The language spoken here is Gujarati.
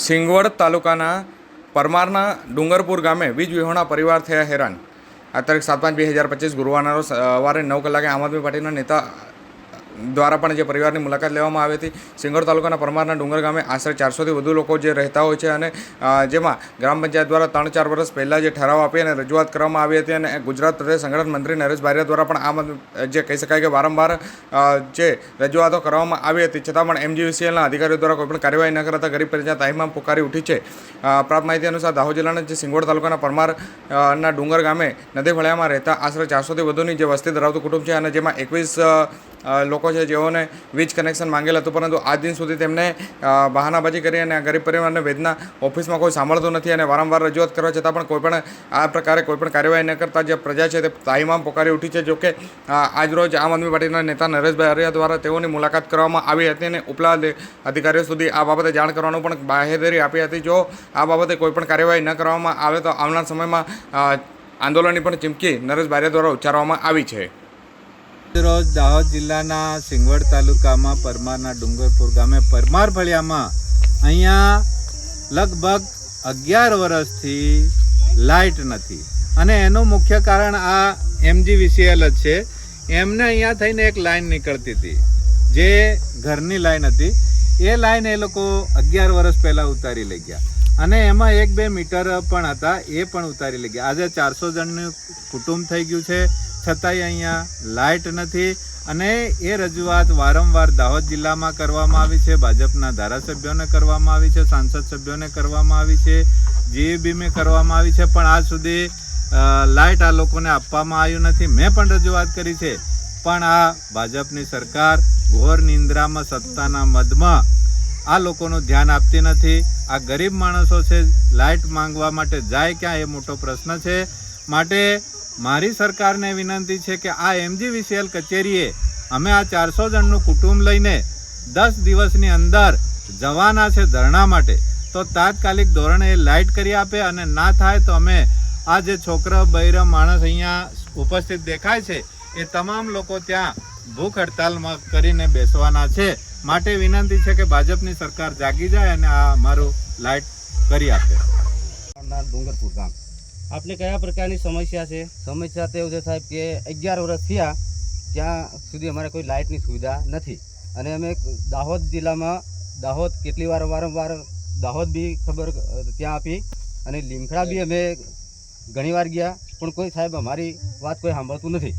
સિંગવડ તાલુકાના પરમારના ડુંગરપુર ગામે વીજ વિહોણા પરિવાર થયા હેરાન. આ તારીખ સાત પાંચ બે હજાર પચીસ ગુરુવારના સવારે નવ કલાકે આમ આદમી પાર્ટીના નેતા દ્વારા પણ જે પરિવારની મુલાકાત લેવામાં આવી હતી. સિંગવડ તાલુકાના પરમારના ડુંગર ગામે આશરે ચારસોથી વધુ લોકો જે રહેતા હોય છે અને જેમાં ગ્રામ પંચાયત દ્વારા ત્રણ ચાર વર્ષ પહેલાં જે ઠરાવ આપી અને રજૂઆત કરવામાં આવી હતી અને ગુજરાત પ્રદેશ સંગઠન મંત્રી નરેશ બારિયા દ્વારા પણ આમ જે કહી શકાય કે વારંવાર જે રજૂઆતો કરવામાં આવી હતી. છતાં પણ એમજીવીસીએલના અધિકારીઓ દ્વારા કોઈપણ કાર્યવાહી ન કરતા ગરીબ પ્રજા તાહીમાં પુકારી ઉઠી છે. પ્રાપ્ત માહિતી અનુસાર દાહોદ જિલ્લાના જે સિંગોડ તાલુકાના પરમાર ના ડુંગર ગામે નદી ફળિયામાં રહેતા આશરે ચારસોથી વધુની જે વસ્તી ધરાવતું કુટુંબ છે અને જેમાં એકવીસ લોકો છે જેઓને વીજ કનેક્શન માંગેલ હતું, પરંતુ આજ દિન સુધી તેમને બહાનાબાજી કરી અને ગરીબ પરિવારને વેદના ઓફિસમાં કોઈ સાંભળતું નથી અને વારંવાર રજૂઆત કરવા છતાં પણ કોઈ પણ આ પ્રકારે કોઈપણ કાર્યવાહી ન કરતા જે પ્રજા છે તે તાહીમામ પોકારી ઉઠી છે. જોકે આજરોજ આમ આદમી પાર્ટીના નેતા નરેશભાઈ આર્યા દ્વારા તેઓની મુલાકાત કરવામાં આવી હતી અને ઉપલા અધિકારીઓ સુધી આ બાબતે જાણ કરવાનું પણ બાહેધરી આપી હતી. જો આ બાબતે કોઈપણ કાર્યવાહી ન કરવામાં આવે તો આવનાર સમયમાં આંદોલનની પણ ચીમકી નરેશ બારિયા દ્વારા ઉચ્ચારવામાં આવી છે. રોજ દાહોદ જિલ્લાના સિંગવડ તાલુકામાં પરમારના ડુંગરપુર ગામે પરમાર ફળિયામાં અહીંયા લગભગ અગિયાર વર્ષથી લાઇટ નથી. અને એનું મુખ્ય કારણ આ એમજીવીસીએલ જ છે. એમને અહીંયા થઈને એક લાઇન નીકળતી હતી, જે ઘરની લાઇન હતી. એ લાઇન એ લોકો અગિયાર વર્ષ પહેલાં ઉતારી લઈ ગયા. અને એમાં એક બે મીટર પણ હતા, એ પણ ઉતારી લઈ ગયા. આજે ચારસો જણનું કુટુંબ થઈ ગયું છે. છતાંય અહીંયા લાઇટ નથી અને એ રજૂઆત વારંવાર દાહોદ જિલ્લામાં કરવામાં આવી છે, ભાજપના ધારાસભ્યોને કરવામાં આવી છે, સાંસદ સભ્યોને કરવામાં આવી છે જીએબીમે કરવામાં આવી છે, પણ આજ સુધી લાઇટ આ લોકોને આપવામાં આવ્યું નથી. મેં પણ રજૂઆત કરી છે, પણ આ ભાજપની સરકાર ઘોર નિંદ્રામાં, સત્તાના મદમાં આ લોકોનું ધ્યાન આપતી નથી. આ ગરીબ માણસો છે, લાઇટ માંગવા માટે જાય ક્યાં એ મોટો પ્રશ્ન છે. માટે મારી સરકારને વિનંતી છે કે આ એમજીવીસીએલ કચેરીએ અમે આ ચારસો જણનું કુટુંબ લઈને દસ દિવસની અંદર જવાના છે ધરણા માટે. તો તાત્કાલિક ધોરણે એ લાઇટ કરી આપે અને ના થાય તો અમે આ જે છોકરા, બૈરા, માણસ અહીંયા ઉપસ્થિત દેખાય છે, એ તમામ લોકો ત્યાં ભૂખ હડતાલમાં કરીને બેસવાના છે. માટે વિનંતી છે કે ભાજપની સરકાર જાગી જાય અને આ અમારું લાઇટ કરી આપે. ડુંગરપુર ગામ. આપને કયા પ્રકારની સમસ્યા છે? સમસ્યા તો એવું છે સાહેબ કે અગિયાર વર્ષ થયા, ત્યાં સુધી અમારે કોઈ લાઇટની સુવિધા નથી. અને અમે દાહોદ જિલ્લામાં, દાહોદ કેટલી વાર, વારંવાર દાહોદ બી ખબર, ત્યાં આપી. અને લીમખડા બી અમે ઘણી વાર ગયા, પણ કોઈ સાહેબ અમારી વાત કોઈ સાંભળતું નથી.